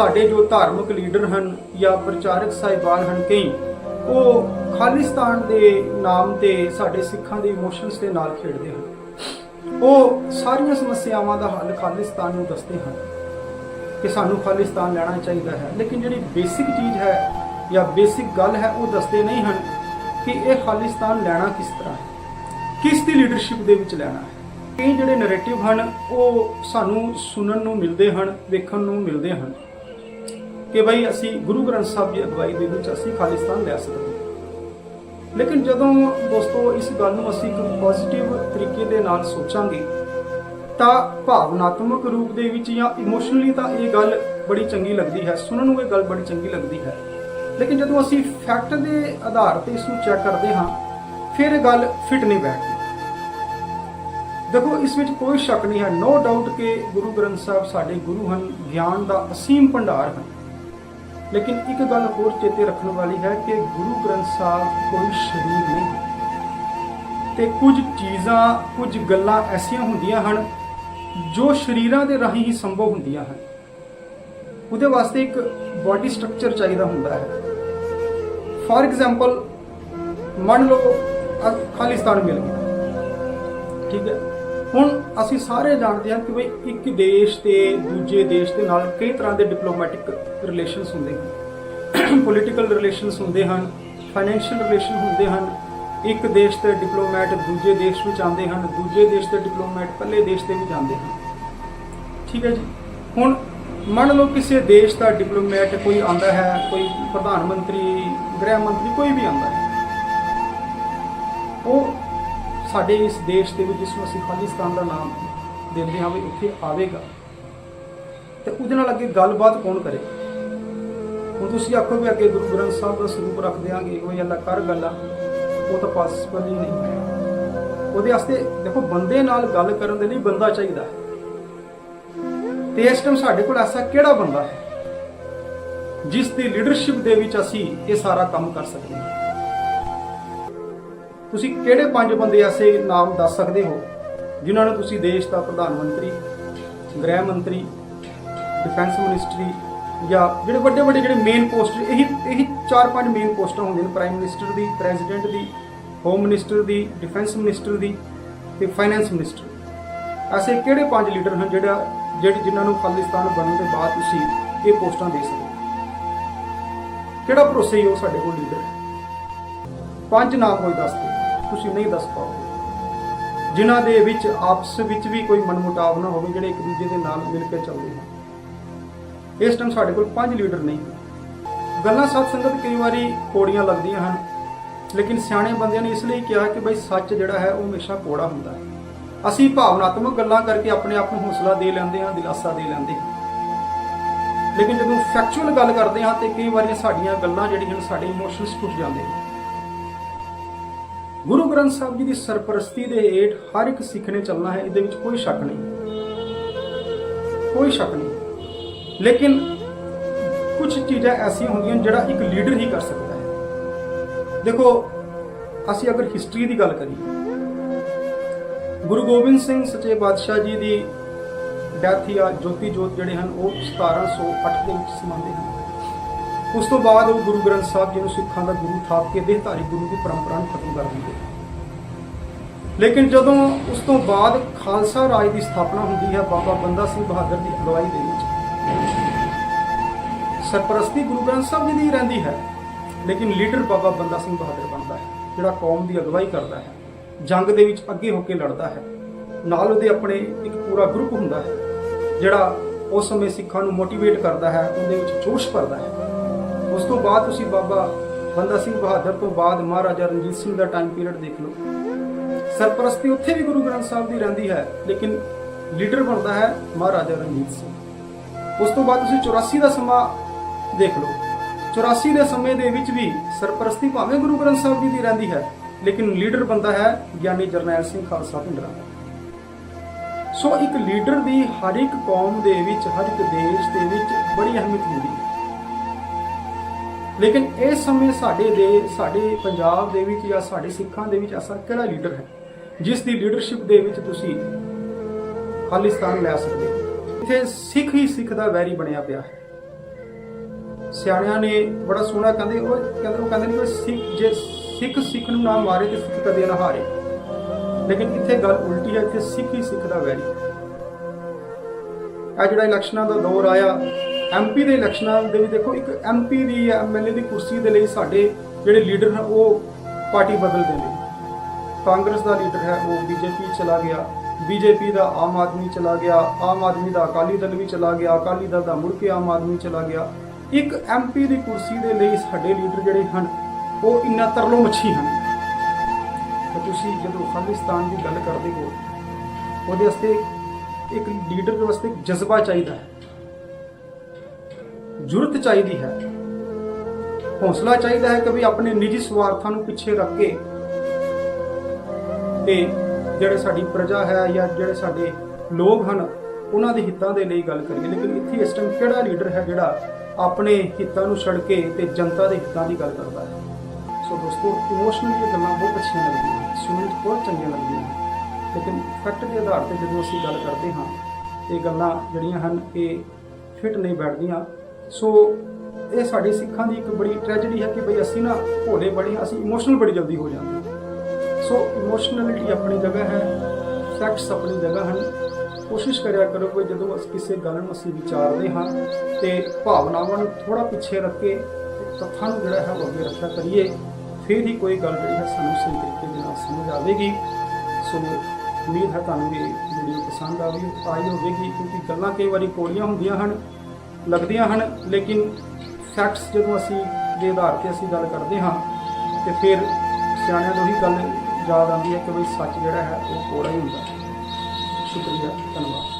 ਸਾਡੇ ਜੋ ਧਾਰਮਿਕ ਲੀਡਰ ਹਨ ਜਾਂ ਪ੍ਰਚਾਰਕ ਸਾਹਿਬਾਨ ਹਨ ਕਈ, ਉਹ ਖਾਲਿਸਤਾਨ ਦੇ ਨਾਮ ਤੇ ਸਾਡੇ ਸਿੱਖਾਂ ਦੇ ਇਮੋਸ਼ਨਸ ਦੇ ਨਾਲ ਖੇਡਦੇ ਹਨ। ਉਹ ਸਾਰੀਆਂ ਸਮੱਸਿਆਵਾਂ ਦਾ ਹੱਲ ਖਾਲਿਸਤਾਨ ਨੂੰ ਦੱਸਦੇ ਹਨ ਕਿ ਸਾਨੂੰ ਖਾਲਿਸਤਾਨ ਲੈਣਾ ਚਾਹੀਦਾ ਹੈ। ਲੇਕਿਨ ਜਿਹੜੀ ਬੇਸਿਕ ਚੀਜ਼ ਹੈ ਜਾਂ ਬੇਸਿਕ ਗੱਲ ਹੈ, ਉਹ ਦੱਸਦੇ ਨਹੀਂ ਹਨ ਕਿ ਇਹ ਖਾਲਿਸਤਾਨ ਲੈਣਾ ਕਿਸ ਤਰ੍ਹਾਂ ਹੈ, ਕਿਸ ਦੀ ਲੀਡਰਸ਼ਿਪ ਦੇ ਵਿੱਚ ਲੈਣਾ ਹੈ। ਕਈ ਜਿਹੜੇ ਨੈਰੇਟਿਵ ਹਨ, ਉਹ ਸਾਨੂੰ ਸੁਣਨ ਨੂੰ ਮਿਲਦੇ ਹਨ, ਵੇਖਣ ਨੂੰ ਮਿਲਦੇ ਹਨ। ਕਿ ਭਈ ਅਸੀਂ ਗੁਰੂ ਗ੍ਰੰਥ ਸਾਹਿਬ ਦੀ ਅਗਵਾਈ ਦੇ ਵਿੱਚ ਅਸੀਂ ਖਾਲਿਸਤਾਨ ਲੈ ਸਕਦੇ ਹਾਂ। ਲੇਕਿਨ ਜਦੋਂ ਦੋਸਤੋ ਇਸ ਗੱਲ ਨੂੰ ਅਸੀਂ ਇੱਕ ਪੋਜ਼ਿਟਿਵ ਤਰੀਕੇ ਦੇ ਨਾਲ ਸੋਚਾਂਗੇ, ਤਾਂ ਭਾਵਨਾਤਮਕ ਰੂਪ ਦੇ ਵਿੱਚ ਜਾਂ ਇਮੋਸ਼ਨਲੀ ਤਾਂ ਇਹ ਗੱਲ ਬੜੀ ਚੰਗੀ ਲੱਗਦੀ ਹੈ, ਸੁਣਨ ਨੂੰ ਇਹ ਗੱਲ ਬੜੀ ਚੰਗੀ ਲੱਗਦੀ ਹੈ। ਲੇਕਿਨ ਜਦੋਂ ਅਸੀਂ ਫੈਕਟ ਦੇ ਆਧਾਰ ਤੇ ਇਸ ਨੂੰ ਚੈੱਕ ਕਰਦੇ ਹਾਂ, ਫਿਰ ਇਹ ਗੱਲ ਫਿੱਟ ਨਹੀਂ ਬੈਠਦੀ। ਦੇਖੋ, ਇਸ ਵਿੱਚ ਕੋਈ ਸ਼ੱਕ ਨਹੀਂ ਹੈ ਨੋ ਡਾਊਟ ਕਿ ਗੁਰੂ ਗ੍ਰੰਥ ਸਾਹਿਬ ਸਾਡੇ ਗੁਰੂ ਹਨ, ਗਿਆਨ ਦਾ ਅਸੀਮ ਭੰਡਾਰ ਹਨ। ਲੇਕਿਨ ਇੱਕ ਗੱਲ ਹੋਰ ਚੇਤੇ ਰੱਖਣ ਵਾਲੀ ਹੈ ਕਿ ਗੁਰੂ ਗ੍ਰੰਥ ਸਾਹਿਬ ਕੋਈ ਸ਼ਰੀਰ ਨਹੀਂ ਤੇ ਕੁਝ ਚੀਜ਼ਾਂ, ਕੁਝ ਗੱਲਾਂ ਐਸੀਆਂ ਹੁੰਦੀਆਂ ਹਨ ਜੋ ਸ਼ਰੀਰਾਂ ਦੇ ਰਾਹੀਂ ਹੀ ਸੰਭਵ ਹੁੰਦੀਆਂ ਹਨ। ਉਹਦੇ ਵਾਸਤੇ ਇੱਕ ਬਾਡੀ ਸਟਰਕਚਰ ਚਾਹੀਦਾ ਹੁੰਦਾ ਹੈ। ਫਾਰ ਐਗਜ਼ਾਮਪਲ ਮੰਨ ਲਓ ਖਾਲਿਸਤਾਨ ਮਿਲ ਗਿਆ। ਠੀਕ ਹੈ। ਹੁਣ ਅਸੀਂ ਸਾਰੇ ਜਾਣਦੇ ਹਾਂ ਕਿ ਬਈ ਇੱਕ ਦੇਸ਼ ਤੇ ਦੂਜੇ ਦੇਸ਼ ਦੇ ਨਾਲ ਕਈ ਤਰ੍ਹਾਂ ਦੇ ਡਿਪਲੋਮੈਟਿਕ ਰਿਲੇਸ਼ਨਸ ਹੁੰਦੇ ਹਨ। ਪੋਲੀਟੀਕਲ ਰਿਲੇਸ਼ਨਸ ਹੁੰਦੇ ਹਨ ਫਾਈਨੈਂਸ਼ੀਅਲ ਰਿਲੇਸ਼ਨ ਹੁੰਦੇ ਹਨ। ਇੱਕ ਦੇਸ਼ ਦੇ ਡਿਪਲੋਮੈਟ ਦੂਜੇ ਦੇਸ਼ ਵਿੱਚ ਆਉਂਦੇ ਹਨ, ਦੂਜੇ ਦੇਸ਼ ਦੇ ਡਿਪਲੋਮੈਟ ਪਹਿਲੇ ਦੇਸ਼ ਦੇ ਵੀ ਜਾਂਦੇ ਹਨ। ਠੀਕ ਹੈ ਜੀ? ਹੁਣ ਮੰਨ ਲਓ ਕਿਸੇ ਦੇਸ਼ ਦਾ ਡਿਪਲੋਮੈਟ ਕੋਈ ਆਂਦਾ ਹੈ, ਕੋਈ ਪ੍ਰਧਾਨ ਮੰਤਰੀ, ਗ੍ਰਹਿ ਮੰਤਰੀ, ਕੋਈ ਵੀ ਆਂਦਾ ਹੈ। ਉਹ ਸਾਡੇ ਇਸ ਦੇਸ਼ ਦੇ ਵਿੱਚ, ਜਿਸ ਨੂੰ ਅਸੀਂ ਖਾਲਿਸਤਾਨ ਦਾ ਨਾਮ ਦਿੰਦੇ ਹਾਂ, ਵੀ ਉੱਥੇ ਆਵੇਗਾ। ਤੇ ਉਹਦੇ ਨਾਲ ਅੱਗੇ ਗੱਲਬਾਤ ਕੌਣ ਕਰੇ? ਹੁਣ ਤੁਸੀਂ ਆਖੋ ਵੀ ਅੱਗੇ ਗੁਰੂ ਗ੍ਰੰਥ ਸਾਹਿਬ ਦਾ ਸਰੂਪ ਰੱਖ ਦਿਆਂਗੇ, ਉਹ ਅੱਲਾ ਕਰ ਗੱਲਾਂ, ਉਹ ਤਾਂ ਪੋਸੀਬਲ ਹੀ ਨਹੀਂ ਉਹਦੇ ਵਾਸਤੇ ਦੇਖੋ, ਬੰਦੇ ਨਾਲ ਗੱਲ ਕਰਨ ਦੇ ਲਈ ਬੰਦਾ ਚਾਹੀਦਾ ਹੈ। ਤੇ ਇਸ ਟਾਈਮ ਸਾਡੇ ਕੋਲ ਐਸਾ ਕਿਹੜਾ ਬੰਦਾ ਹੈ, ਜਿਸ ਦੀ ਲੀਡਰਸ਼ਿਪ ਦੇ ਵਿੱਚ ਅਸੀਂ ਇਹ ਸਾਰਾ ਕੰਮ ਕਰ ਸਕਦੇ ਹਾਂ? ਤੁਸੀਂ ਕਿਹੜੇ ਪੰਜ ਬੰਦੇ ਐਸੇ ਨਾਮ ਦੱਸ ਸਕਦੇ ਹੋ ਜਿਨ੍ਹਾਂ ਨੂੰ ਤੁਸੀਂ ਦੇਸ਼ ਦਾ ਪ੍ਰਧਾਨ ਮੰਤਰੀ, ਗ੍ਰਹਿ ਮੰਤਰੀ ਡਿਫੈਂਸ ਮਿਨਿਸਟਰੀ ਜਾਂ ਜਿਹੜੇ ਵੱਡੇ ਵੱਡੇ ਜਿਹੜੇ ਮੇਨ ਪੋਸਟ ਇਹੀ ਇਹੀ ਚਾਰ ਪੰਜ ਮੇਨ ਪੋਸਟਾਂ ਹੁੰਦੀਆਂ ਨੇ ਪ੍ਰਾਈਮ ਮਿਨਿਸਟਰ ਦੀ ਪ੍ਰੈਜ਼ੀਡੈਂਟ ਦੀ ਹੋਮ ਮਿਨਿਸਟਰ ਦੀ ਡਿਫੈਂਸ ਮਿਨਿਸਟਰ ਦੀ ਤੇ ਫਾਈਨੈਂਸ ਮਿਨਿਸਟਰ ਐਸੇ ਕਿਹੜੇ ਪੰਜ ਲੀਡਰ ਹਨ ਜਿਹੜਾ, ਜਿਹੜੇ ਜਿਨ੍ਹਾਂ ਨੂੰ ਖਾਲਿਸਤਾਨ ਬਣਨ ਦੇ ਬਾਅਦ ਤੁਸੀਂ ਇਹ ਪੋਸਟਾਂ ਦੇ ਸਕਦੇ ਕਿਹੜਾ ਭਰੋਸੇ ਹੀ ਉਹ ਸਾਡੇ ਕੋਲ ਲੀਡਰ ਹੈ? ਪੰਜ ਨਾਮ ਕੋਈ ਦੱਸ ਦਿਓ। ਤੁਸੀਂ ਨਹੀਂ ਦੱਸ ਪਾਓਗੇ। ਜਿਨ੍ਹਾਂ ਦੇ ਵਿੱਚ ਆਪਸ ਵਿੱਚ ਵੀ ਕੋਈ ਮਨਮੁਟਾਵ ਨਾ ਹੋਵੇ, ਜਿਹੜੇ ਇੱਕ ਦੂਜੇ ਦੇ ਨਾਲ ਮਿਲ ਕੇ ਚੱਲਦੇ ਹਨ। ਇਸ ਟਾਈਮ ਸਾਡੇ ਕੋਲ ਪੰਜ ਲੀਡਰ ਨਹੀਂ ਗੱਲਾਂ ਸਤ ਸੰਗਤ ਕਈ ਵਾਰੀ ਕੋੜੀਆਂ ਲੱਗਦੀਆਂ ਹਨ, ਲੇਕਿਨ ਸਿਆਣੇ ਬੰਦਿਆਂ ਨੇ ਇਸ ਲਈ ਕਿਹਾ ਕਿ ਬਈ ਸੱਚ ਜਿਹੜਾ ਹੈ, ਉਹ ਹਮੇਸ਼ਾ ਕੋੜਾ ਹੁੰਦਾ ਹੈ। ਅਸੀਂ ਭਾਵਨਾਤਮਕ ਗੱਲਾਂ ਕਰਕੇ ਆਪਣੇ ਆਪ ਨੂੰ ਹੌਸਲਾ ਦੇ ਲੈਂਦੇ ਹਾਂ, ਦਿਲਾਸਾ ਦੇ ਲੈਂਦੇ ਹਾਂ। ਲੇਕਿਨ ਜਦੋਂ ਫੈਕਚੁਅਲ ਗੱਲ ਕਰਦੇ ਹਾਂ, ਤੇ ਕਈ ਵਾਰੀ ਸਾਡੀਆਂ ਗੱਲਾਂ ਜਿਹੜੀਆਂ ਹਨ, ਸਾਡੇ ਇਮੋਸ਼ਨਸ ਟੁੱਟ ਜਾਂਦੇ ਨੇ ਗੁਰੂ ਗ੍ਰੰਥ ਸਾਹਿਬ ਜੀ ਦੀ ਸਰਪ੍ਰਸਤੀ ਦੇ ਹੇਠ ਹਰ ਇੱਕ ਸਿੱਖ ਨੇ ਚੱਲਣਾ ਹੈ, ਇਹਦੇ ਵਿੱਚ ਕੋਈ ਸ਼ੱਕ ਨਹੀਂ। ਕੋਈ ਸ਼ੱਕ ਨਹੀਂ। ਲੇਕਿਨ ਕੁਝ ਚੀਜ਼ਾਂ ਐਸੀਆਂ ਹੁੰਦੀਆਂ ਜਿਹੜਾ ਇੱਕ ਲੀਡਰ ਹੀ ਕਰ ਸਕਦਾ ਹੈ। ਦੇਖੋ, ਅਸੀਂ ਅਗਰ ਹਿਸਟਰੀ ਦੀ ਗੱਲ ਕਰੀਏ, ਗੁਰੂ ਗੋਬਿੰਦ ਸਿੰਘ ਸੱਚੇ ਪਾਤਸ਼ਾਹ ਜੀ ਦੀ ਡੈਥ ਜਾਂ ਜੋਤੀ ਜੋਤ ਜਿਹੜੇ ਹਨ, ਉਹ 1708 ਦੇ ਵਿੱਚ ਸਮਾਉਂਦੇ ਹਨ। ਉਸ ਤੋਂ ਬਾਅਦ ਉਹ ਗੁਰੂ ਗ੍ਰੰਥ ਸਾਹਿਬ ਜੀ ਨੂੰ ਸਿੱਖਾਂ ਦਾ ਗੁਰੂ ਥਾਪ ਕੇ ਦੇਹਧਾਰੀ ਗੁਰੂ ਦੀ ਪਰੰਪਰਾ ਨੂੰ ਖਤਮ ਕਰ ਦਿੰਦੇ ਲੇਕਿਨ ਜਦੋਂ ਉਸ ਤੋਂ ਬਾਅਦ ਖਾਲਸਾ ਰਾਜ ਦੀ ਸਥਾਪਨਾ ਹੁੰਦੀ ਹੈ, ਬਾਬਾ ਬੰਦਾ ਸਿੰਘ ਬਹਾਦਰ ਦੀ ਅਗਵਾਈ ਦੇ ਵਿੱਚ, ਸਰਪ੍ਰਸਤੀ ਗੁਰੂ ਗ੍ਰੰਥ ਸਾਹਿਬ ਜੀ ਦੀ ਰਹਿੰਦੀ ਹੈ, ਲੇਕਿਨ ਲੀਡਰ ਬਾਬਾ ਬੰਦਾ ਸਿੰਘ ਬਹਾਦਰ ਬਣਦਾ ਹੈ, ਜਿਹੜਾ ਕੌਮ ਦੀ ਅਗਵਾਈ ਕਰਦਾ ਹੈ, ਜੰਗ ਦੇ ਵਿੱਚ ਅੱਗੇ ਹੋ ਕੇ ਲੜਦਾ ਹੈ, ਨਾਲ ਉਹਦੇ ਆਪਣੇ ਇੱਕ ਪੂਰਾ ਗਰੁੱਪ ਹੁੰਦਾ ਹੈ, ਜਿਹੜਾ ਉਸ ਸਮੇਂ ਸਿੱਖਾਂ ਨੂੰ ਮੋਟੀਵੇਟ ਕਰਦਾ ਹੈ, ਉਹਦੇ ਵਿੱਚ ਜੋਸ਼ ਭਰਦਾ ਹੈ। ਉਸ ਤੋਂ ਬਾਅਦ ਤੁਸੀਂ ਬਾਬਾ ਬੰਦਾ ਸਿੰਘ ਬਹਾਦਰ ਤੋਂ ਬਾਅਦ ਮਹਾਰਾਜਾ ਰਣਜੀਤ ਸਿੰਘ ਦਾ ਟਾਈਮ ਪੀਰੀਅਡ ਦੇਖ ਲਓ। ਸਰਪ੍ਰਸਤੀ ਉੱਥੇ ਵੀ ਗੁਰੂ ਗ੍ਰੰਥ ਸਾਹਿਬ ਦੀ ਰਹਿੰਦੀ ਹੈ, ਲੇਕਿਨ ਲੀਡਰ ਬਣਦਾ ਹੈ ਮਹਾਰਾਜਾ ਰਣਜੀਤ ਸਿੰਘ। ਉਸ ਤੋਂ ਬਾਅਦ ਤੁਸੀਂ 84 ਦਾ ਸਮਾਂ ਦੇਖ ਲਓ। 84 ਦੇ ਸਮੇਂ ਦੇ ਵਿੱਚ ਵੀ ਸਰਪ੍ਰਸਤੀ ਭਾਵੇਂ ਗੁਰੂ ਗ੍ਰੰਥ ਸਾਹਿਬ ਜੀ ਦੀ ਰਹਿੰਦੀ ਹੈ, ਲੇਕਿਨ ਲੀਡਰ ਬੰਦਾ ਹੈ ਗਿਆਨੀ ਜਰਨੈਲ ਸਿੰਘ ਖਾਲਸਾ ਪਿੰਡਰਾ ਸੋ ਇੱਕ ਲੀਡਰ ਦੀ ਹਰ ਇੱਕ ਕੌਮ ਦੇ ਵਿੱਚ, ਹਰ ਇੱਕ ਦੇਸ਼ ਦੇ ਵਿੱਚ ਬੜੀ ਅਹਿਮੀਅਤ ਹੁੰਦੀ ਹੈ। ਲੇਕਿਨ ਇਸ ਸਮੇਂ ਸਾਡੇ ਦੇ, ਸਾਡੇ ਪੰਜਾਬ ਦੇ ਵਿੱਚ ਜਾਂ ਸਾਡੇ ਸਿੱਖਾਂ ਦੇ ਵਿੱਚ ਐਸਾ ਕਿਹੜਾ ਲੀਡਰ ਹੈ? ਜਿਸ ਦੀ ਲੀਡਰਸ਼ਿਪ ਦੇ ਵਿੱਚ ਤੁਸੀਂ ਖਾਲਿਸਤਾਨ ਲੈ ਸਕਦੇ ਹੋ। ਇੱਥੇ ਸਿੱਖ ਹੀ ਸਿੱਖ ਦਾ ਵੈਰੀ ਬਣਿਆ ਪਿਆ ਹੈ। ਸਿਆਣਿਆਂ ਨੇ ਬੜਾ ਸੋਹਣਾ ਕਹਿੰਦੇ, ਉਹ ਕਹਿੰਦੇ ਉਹ ਕਹਿੰਦੇ ਨੇ ਕਿ ਸਿੱਖ, ਜੇ ਸਿੱਖ ਸਿੱਖ ਨੂੰ ਨਾ ਮਾਰੇ ਤੇ ਸਿੱਖ ਕਦੇ ਨਾ ਹਾਰੇ। ਲੇਕਿਨ ਇੱਥੇ ਗੱਲ ਉਲਟੀ ਹੈ ਕਿ ਸਿੱਖ ਹੀ ਸਿੱਖ ਦਾ ਵੈਰੀ। ਆ ਜਿਹੜਾ ਇਲੈਕਸ਼ਨਾਂ ਦਾ ਦੌਰ ਆਇਆ ਐਮਪੀ ਦੇ ਇਲੈਕਸ਼ਨਾਂ ਦੇ ਵਿੱਚ ਦੇਖੋ, ਇੱਕ ਐਮਪੀ ਦੀ ਜਾਂ ਐਮਐਲਏ ਦੀ ਕੁਰਸੀ ਦੇ ਲਈ ਸਾਡੇ ਜਿਹੜੇ ਲੀਡਰ ਹਨ, ਉਹ ਪਾਰਟੀ ਬਦਲਦੇ ਨੇ। ਕਾਂਗਰਸ ਦਾ ਲੀਡਰ ਹੈ, ਉਹ ਬੀਜੇਪੀ ਚਲਾ ਗਿਆ। ਬੀਜੇਪੀ ਦਾ ਆਮ ਆਦਮੀ ਚਲਾ ਗਿਆ, ਆਮ ਆਦਮੀ ਦਾ ਅਕਾਲੀ ਦਲ ਵੀ ਚਲਾ ਗਿਆ, ਅਕਾਲੀ ਦਲ ਦਾ ਮੁੜ ਕੇ ਆਮ ਆਦਮੀ ਚਲਾ ਗਿਆ। ਇੱਕ ਐਮਪੀ ਦੀ ਕੁਰਸੀ ਦੇ ਲਈ ਸਾਡੇ ਲੀਡਰ ਜਿਹੜੇ ਹਨ, ਉਹ ਇੰਨਾ ਤਰਲੋ ਮੱਛੀ ਹਨ। ਤਾਂ ਤੁਸੀਂ ਜਦੋਂ ਖਾਲਿਸਤਾਨ ਦੀ ਗੱਲ ਕਰਦੇ ਹੋ, ਉਹਦੇ ਵਾਸਤੇ ਇੱਕ ਲੀਡਰ ਦੇ ਵਾਸਤੇ ਜਜ਼ਬਾ ਚਾਹੀਦਾ ਹੈ। ਜੁਰਤ ਚਾਹੀਦੀ ਹੈ। ਹੌਸਲਾ ਚਾਹੀਦਾ ਹੈ ਕਿ ਵੀ ਆਪਣੇ ਨਿੱਜੀ ਸਵਾਰਥਾਂ ਨੂੰ ਪਿੱਛੇ ਰੱਖ ਕੇ ਤੇ ਜਿਹੜੇ ਸਾਡੀ ਪ੍ਰਜਾ ਹੈ ਜਾਂ ਜਿਹੜੇ ਸਾਡੇ ਲੋਕ ਹਨ, ਉਹਨਾਂ ਦੇ ਹਿੱਤਾਂ ਦੇ ਲਈ ਗੱਲ ਕਰੀਏ। ਲੇਕਿਨ ਇੱਥੇ ਇਸ ਟਾਈਮ ਕਿਹੜਾ ਲੀਡਰ ਹੈ ਜਿਹੜਾ ਆਪਣੇ ਹਿੱਤਾਂ ਨੂੰ ਛੱਡ ਕੇ ਤੇ ਜਨਤਾ ਦੇ ਹਿੱਤਾਂ ਦੀ ਗੱਲ ਕਰਦਾ ਹੈ? ਸੋ ਦੋਸਤੋ ਇਮੋਸ਼ਨਲੀ ਇਹ ਗੱਲਾਂ ਬਹੁਤ ਅੱਛੀਆਂ ਲੱਗਦੀਆਂ ਸੁਣਨ 'ਚ ਬਹੁਤ ਚੰਗੀਆਂ ਲੱਗਦੀਆਂ ਲੇਕਿਨ ਫੈਕਟ ਦੇ ਆਧਾਰ ਤੇ ਜਦੋਂ ਅਸੀਂ ਗੱਲ ਕਰਦੇ ਹਾਂ, ਇਹ ਗੱਲਾਂ ਜਿਹੜੀਆਂ ਹਨ, ਇਹ ਫਿੱਟ ਨਹੀਂ ਬੈਠਦੀਆਂ। ਸੋ ਇਹ ਸਾਡੇ ਸਿੱਖਾਂ ਦੀ ਇੱਕ ਬੜੀ ਟ੍ਰੈਜੇਡੀ ਹੈ ਕਿ ਬਈ ਅਸੀਂ ਨਾ ਭੋਲੇ ਬੜੇ ਅਸੀਂ ਇਮੋਸ਼ਨਲ ਬੜੀ ਜਲਦੀ ਹੋ ਜਾਂਦੇ ਹਾਂ। ਸੋ ਇਮੋਸ਼ਨਲਿਟੀ ਆਪਣੀ ਜਗ੍ਹਾ ਹੈ ਫੈਕਟਸ ਆਪਣੀ ਜਗ੍ਹਾ ਹਨ ਕੋਸ਼ਿਸ਼ ਕਰਿਆ ਕਰੋ ਕਿ ਜਦੋਂ ਅਸੀਂ ਕਿਸੇ ਗੱਲ ਨੂੰ ਅਸੀਂ ਵਿਚਾਰਦੇ ਹਾਂ ਤੇ ਭਾਵਨਾਵਾਂ ਨੂੰ ਥੋੜਾ ਪਿੱਛੇ ਰੱਖ ਕੇ ਤੱਥਾਂ ਨੂੰ ਜਿਹੜਾ ਹੈ ਉਹ ਅੱਗੇ ਰੱਖਿਆ ਕਰੀਏ, ਫਿਰ ਹੀ ਕੋਈ ਗੱਲ ਜਿਹੜੀ ਹੈ ਸਾਨੂੰ ਸਹੀ ਤਰੀਕੇ ਦੇ ਨਾਲ ਸਮਝ ਆਵੇਗੀ। ਸੋ ਉਮੀਦ ਹੈ ਤੁਹਾਨੂੰ ਇਹ ਵੀਡੀਓ ਪਸੰਦ ਆਵੇ ਆਈ ਹੋਵੇਗੀ ਕਿਉਂਕਿ ਗੱਲਾਂ ਕਈ ਵਾਰੀ ਕੋਲੀਆਂ ਹੁੰਦੀਆਂ ਹਨ। ਲੱਗਦੀਆਂ ਹਨ, ਲੇਕਿਨ ਫੈਕਟਸ ਜਦੋਂ ਅਸੀਂ ਦੇ ਆਧਾਰ ਤੇ ਅਸੀਂ ਗੱਲ ਕਰਦੇ ਹਾਂ, ਤੇ ਫਿਰ ਸਿਆਣਿਆਂ ਤੋਂ ਹੀ ਗੱਲ ਯਾਦ ਆਉਂਦੀ ਹੈ ਕਿ ਬਈ ਸੱਚ ਜਿਹੜਾ ਹੈ ਉਹ ਕੋੜਾ ਹੀ ਹੁੰਦਾ। ਸ਼ੁਕਰੀਆ, ਧੰਨਵਾਦ।